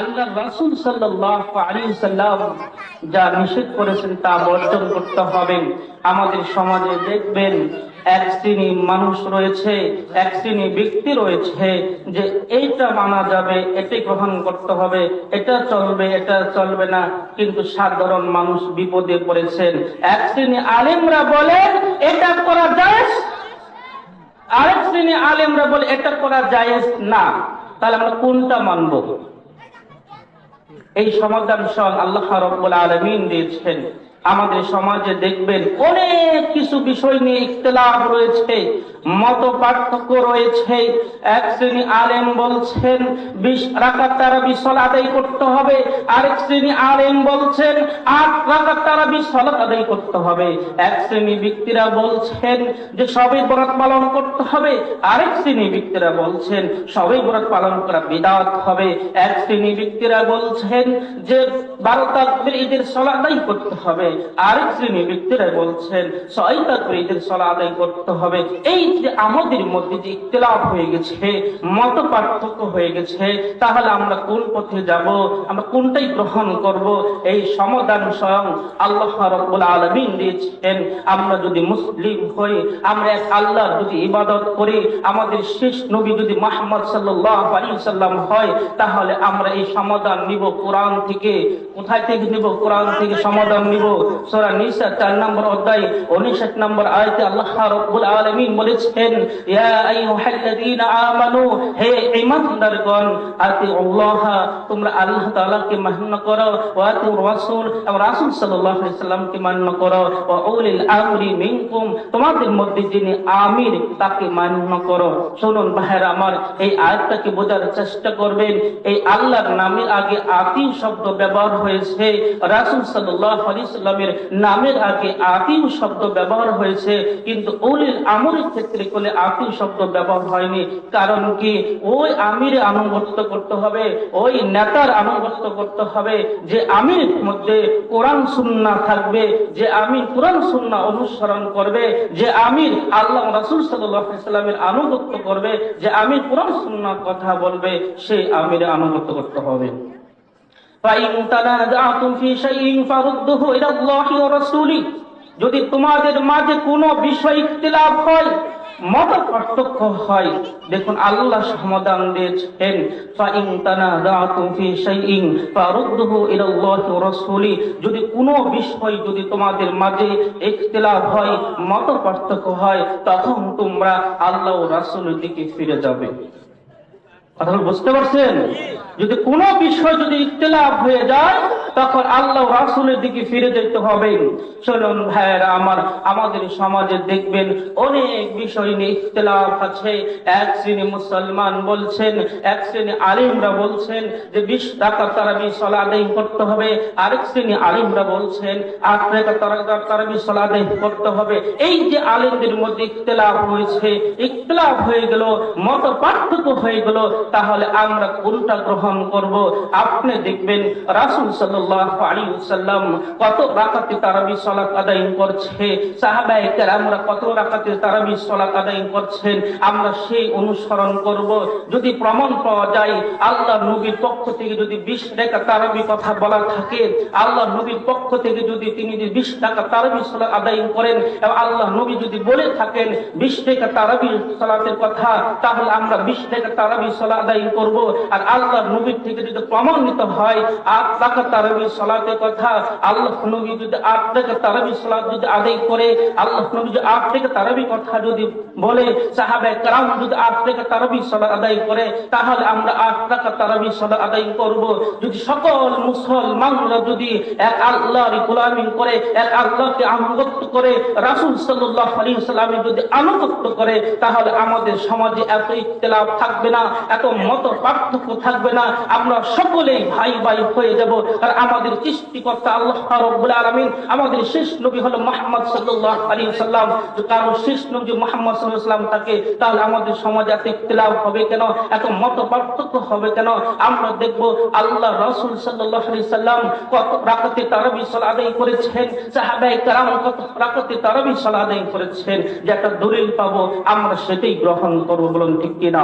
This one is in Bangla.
আল্লাহ রাসুল সাল্লাম যা নিষেধ করেছেন তা বর্জন করতে হবে। আমাদের সমাজে দেখবেন এক শ্রেণি মানুষ রয়েছে, এক শ্রেণি ব্যক্তি রয়েছে যে এইটা মানা যাবে এটাই গ্রহণ করতে হবে, এটা চলবে এটা চলবে না। কিন্তু সাধারণ মানুষ বিপদে পড়েছেন। এক শ্রেণি আলেমরা বলেন এটা করা যায় আরেক শ্রেণি আলেমরা বলে, এটা করা যায় না। তাহলে আমরা কোনটা মানবো? এই সমাধান সব আল্লাহ রব্বুল আলমিন দিয়েছেন। আমাদের সমাজে দেখবেন অনেক কিছু বিষয় নিয়ে ইখতলাফ রয়েছে, মত পার্থক্য রয়েছে। এক শ্রেণি আলেম বলছেন, বিশ রাকাত তারা বিশল আদায় করতে হবে। আরেক শ্রেণি আলেম বলছেন, আট রাকাত তারা বিশল আদায় করতে হবে। এক শ্রেণি ব্যক্তিরা বলছেন যে, সবাই বরাত পালন করতে হবে। আরেক শ্রেণি ব্যক্তিরা বলছেন, সবাই বরাত পালন করা বিদাত হবে। এক শ্রেণি ব্যক্তিরা বলছেন যে, বারো তাকবির ঈদের সলা আদায় করতে হবে। আরেক ব্যক্তিরা বলছেন তাকবির ঈদের সলা আদায় করতে হবে। এই যে আমাদের মধ্যে যে ইখতলাফ হয়ে গেছে, মত পার্থক্য হয়ে গেছে, তাহলে আমরা কোন পথে যাব? আমরা কোনটাই গ্রহণ করব? এই সমাধান স্বয়ং আল্লাহ রব্বুল আলামিন দিয়েছেন। আমরা যদি মুসলিম হই, আমরা এক আল্লাহর যদি ইবাদত করি, আমাদের শেষ নবী যদি মোহাম্মদ সাল্লাল্লাহু আলাইহি সাল্লাম হয়, তাহলে আমরা এই সমাধান নিব কোরআন থেকে। কোথায় থেকে নিব? কোরআন থেকে সমাধান নিব। নিসা 4 নম্বর অধ্যায় 59 নম্বর আল্লাহ বলেছেন আমানু, হে তোমরা আল্লাহ তাআলাকে মান্য করো, ওয়া রাসূল, এবং রাসূল সাল্লাল্লাহু আলাইহি সাল্লামকে মান্য করো, ওয়া উলিল আমরি মিনকুম, তোমাদের মধ্যে যিনি আমির, তাকে মান্য করো। শুনুন ভাইরা আমার, এই আয়াতটাকে বোঝার চেষ্টা করবেন, এই আল্লাহর নামের আগে আতি শব্দ ব্যবহার হয়েছে, রাসূল সাল্লাল্লাহু আলাইহি সাল্লামের নামের আগে আতিউ শব্দ ব্যবহার হয়েছে, কিন্তু উলিল আমরের ক্ষেত্রে কোলে আতিউ শব্দ ব্যবহার হয়নি। কারণ কি? ওই আমির আনুগত্য করতে হবে, ওই নেতার আনুগত্য করতে হবে। যে আমির মধ্যে কোরআন সুন্নাহ থাকবে, যে আমির কোরআন সুন্নাহ অনুসরণ করবে, যে আমির আল্লাহ রাসূল সাল্লামের আনুগত্য করবে, যে আমির কোরআন সুন্নাহ কথা বলবে, সেই আমির আনুগত্য করতে হবে। فإن تنازعتم في شيء فردوه إلى الله ورسوله যদি তোমাদের মাঝে কোনো বিষয় ইখতিলাফ হয় মত পার্থক্য হয় দেখুন আল্লাহ সমাধান দিয়েছেন ফাইন তানাযাতুম ফি শাইইন ফারুদ্দুহু ইলাল্লাহি ওয়া রাসূলি যদি কোনো বিষয় যদি তোমাদের মাঝে ইখতিলাফ হয় মত পার্থক্য হয় তখন তোমরা আল্লাহ ও রাসূলের দিকে ফিরে যাবে কথা বুঝতে পারছেন? যদি কোনো বিষয় যদি ইতলাফ হয়ে যায় তখন আল্লাহ রাসুলের দিকে ফিরে যেতে হবে। চলুন ভাইয়েরা, আমার, আমাদের সমাজে দেখবেন অনেক বিষয় নিয়ে ইখতলাফ আছে। এক শ্রেণি মুসলমান বলছেন, এক শ্রেণি আলিমরা বলছেন যে বিশ টাকা তারা বিশাল আদায় করতে হবে। আরেক শ্রেণি আলিমরা বলছেন, আট টাকা তারা তারা বিশাল আদায় করতে হবে। এই যে আলিমদের মধ্যে ইখতলাফ হয়েছে, ইখতলাফ হয়ে গেল, মত পার্থক্য হয়ে গেল, তাহলে আমরা কোনটা গ্রহণ করব? আপনি দেখবেন রাসুল রাসূল আমরা যদি প্রমাণ পাওয়া যায়, আল্লাহ নবীর পক্ষ থেকে যদি 20 টাকা তারাবি কথা বলা থাকে, আল্লাহ নবীর পক্ষ থেকে যদি তিনি যদি 20 টাকা তারাবি আদায় করেন, এবং আল্লাহ নবী যদি বলে থাকেন 20 টাকা তারাবি সালাতের কথা, তাহলে আমরা 20 টাকা তারাবি সালাত আদায় করব। আর আল্লাহ নবীর থেকে যদি প্রমাণিত হয়, আট টাকা তারাবি সালাতের কথা, আল্লাহ নবী যদি আট টাকা তারাবি সালাত যদি আদায় করে, আল্লাহ নবী যদি আট টাকা তারাবি কথা যদি বলে, সাহাবায়ে কেরাম যদি আট টাকা তারাবি সালাত আদায় করে, তাহলে আমরা আট টাকা তারাবি সালাত আদায় করব। যদি সকল মুসলমানরা যদি এক আল্লাহর গোলামি করে, এক আল্লাহকে আনুগত্য করে যদি আনুগত্য করে, তাহলে আমাদের সমাজে এত ইখতিলাফ থাকবে না, এত মত পার্থক্য থাকবে না। আমরা সকলেই ভাই ভাই হয়ে যাব। আর আমাদের সৃষ্টিকর্তা আল্লাহ রাব্বুল আলামিন, আমাদের শেষ নবী হলো মুহাম্মদ সাল্লাল্লাহু আলাইহি সাল্লাম যে কারও শেষ নবী মুহাম্মদ সাল্লাম থাকে, তাহলে আমাদের সমাজে এত ইখতিলাফ হবে কেন? এত মত পার্থক্য হবে কেন? আমরা দেখব আল্লাহ রসুল সাল্লাল্লাহু আলাইহি সাল্লাম কত রাকাতে তারাবি সালাত আদায় করেছেন, সাহাবায়ে কেরাম কত রাকাতে তারাবি সালাত আদায় করেছেন। যে একটা দলিল পাবো, আমরা সেটাই গ্রহণ করব, বলুন ঠিক কি না